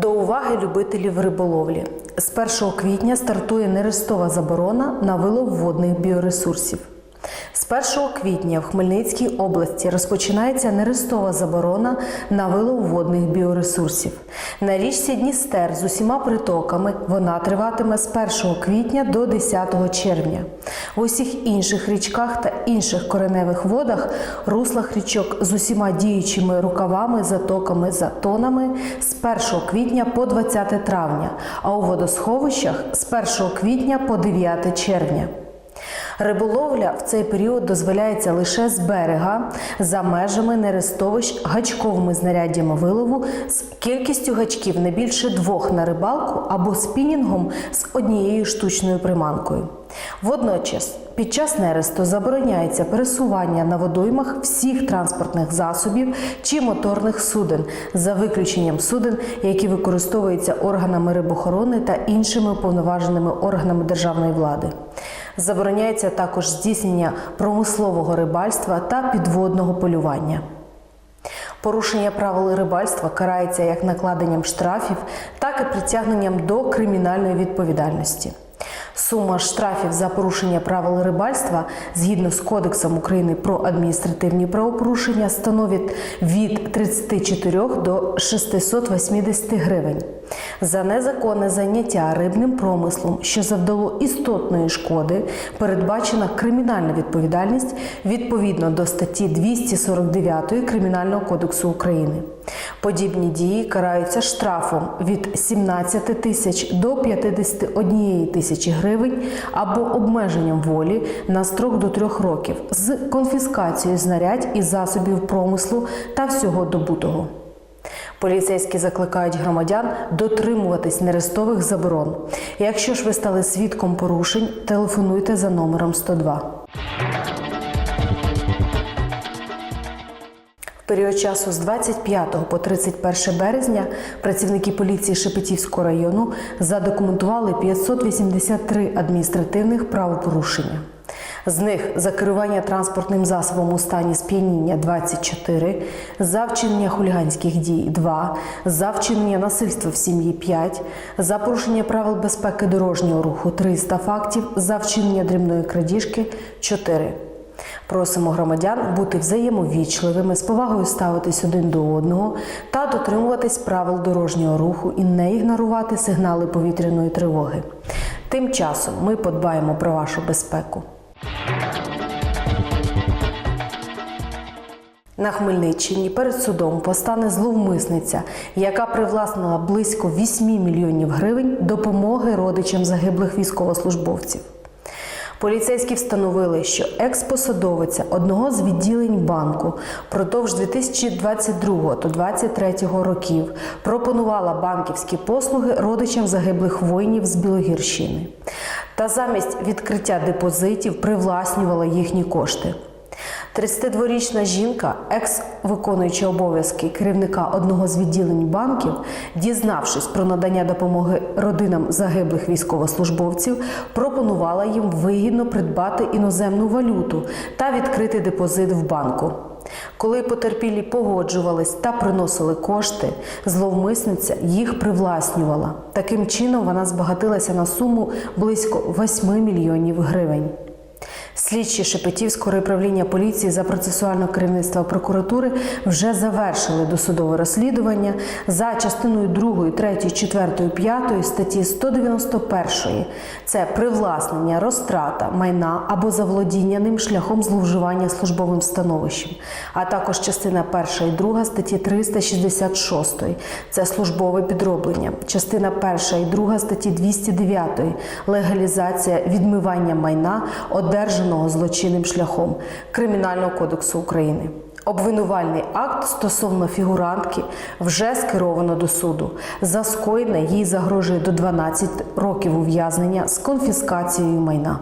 До уваги любителів риболовлі. З 1 квітня стартує нерестова заборона на вилов водних біоресурсів. З 1 квітня в Хмельницькій області розпочинається нерестова заборона на вилов водних біоресурсів. На річці Дністер з усіма притоками вона триватиме з 1 квітня до 10 червня. В усіх інших річках та інших кореневих водах, руслах річок з усіма діючими рукавами, затоками, затонами з 1 квітня по 20 травня, а у водосховищах з 1 квітня по 9 червня. Риболовля в цей період дозволяється лише з берега за межами нерестовищ гачковими знаряддями вилову з кількістю гачків не більше двох на рибалку або спінінгом з однією штучною приманкою. Водночас під час нересту забороняється пересування на водоймах всіх транспортних засобів чи моторних суден, за виключенням суден, які використовуються органами рибохорони та іншими уповноваженими органами державної влади. Забороняється також здійснення промислового рибальства та підводного полювання. Порушення правил рибальства карається як накладенням штрафів, так і притягненням до кримінальної відповідальності. Сума штрафів за порушення правил рибальства згідно з Кодексом України про адміністративні правопорушення становить від 34 до 680 гривень. За незаконне заняття рибним промислом, що завдало істотної шкоди, передбачена кримінальна відповідальність відповідно до статті 249 Кримінального кодексу України. Подібні дії караються штрафом від 17 тисяч до 51 тисячі гривень або обмеженням волі на строк до трьох років з конфіскацією знарядь і засобів промислу та всього добутого. Поліцейські закликають громадян дотримуватись нерестових заборон. Якщо ж ви стали свідком порушень, телефонуйте за номером 102. В період часу з 25 по 31 березня працівники поліції Шепетівського району задокументували 583 адміністративних правопорушення. З них за керування транспортним засобом у стані сп'яніння 24, за вчинення хуліганських дій 2, за вчинення насильства в сім'ї 5, за порушення правил безпеки дорожнього руху 300 фактів, за вчинення дрібної крадіжки 4. Просимо громадян бути взаємовічливими, з повагою ставитись один до одного та дотримуватись правил дорожнього руху і не ігнорувати сигнали повітряної тривоги. Тим часом ми подбаємо про вашу безпеку. На Хмельниччині перед судом постане зловмисниця, яка привласнила близько 8 мільйонів гривень допомоги родичам загиблих військовослужбовців. Поліцейські встановили, що експосадовиця одного з відділень банку продовж 2022 та 2023 років пропонувала банківські послуги родичам загиблих воїнів з Білогірщини та замість відкриття депозитів привласнювала їхні кошти. 32-річна жінка, екс-виконуюча обов'язки керівника одного з відділень банків, дізнавшись про надання допомоги родинам загиблих військовослужбовців, пропонувала їм вигідно придбати іноземну валюту та відкрити депозит в банку. Коли потерпілі погоджувались та приносили кошти, зловмисниця їх привласнювала. Таким чином вона збагатилася на суму близько 8 мільйонів гривень. Слідчі Шепетівського управління поліції за процесуального керівництва прокуратури вже завершили досудове розслідування за частиною 2, 3, 4, 5 статті 191. Це привласнення, розтрата майна або заволодіння ним шляхом зловживання службовим становищем, а також частина 1 і 2 статті 366. Це службове підроблення, частина 1 і 2 статті 209 легалізація відмивання майна одержаного злочинним шляхом Кримінального кодексу України. Обвинувальний акт стосовно фігурантки вже скеровано до суду. За скоєне їй загрожує до 12 років ув'язнення з конфіскацією майна.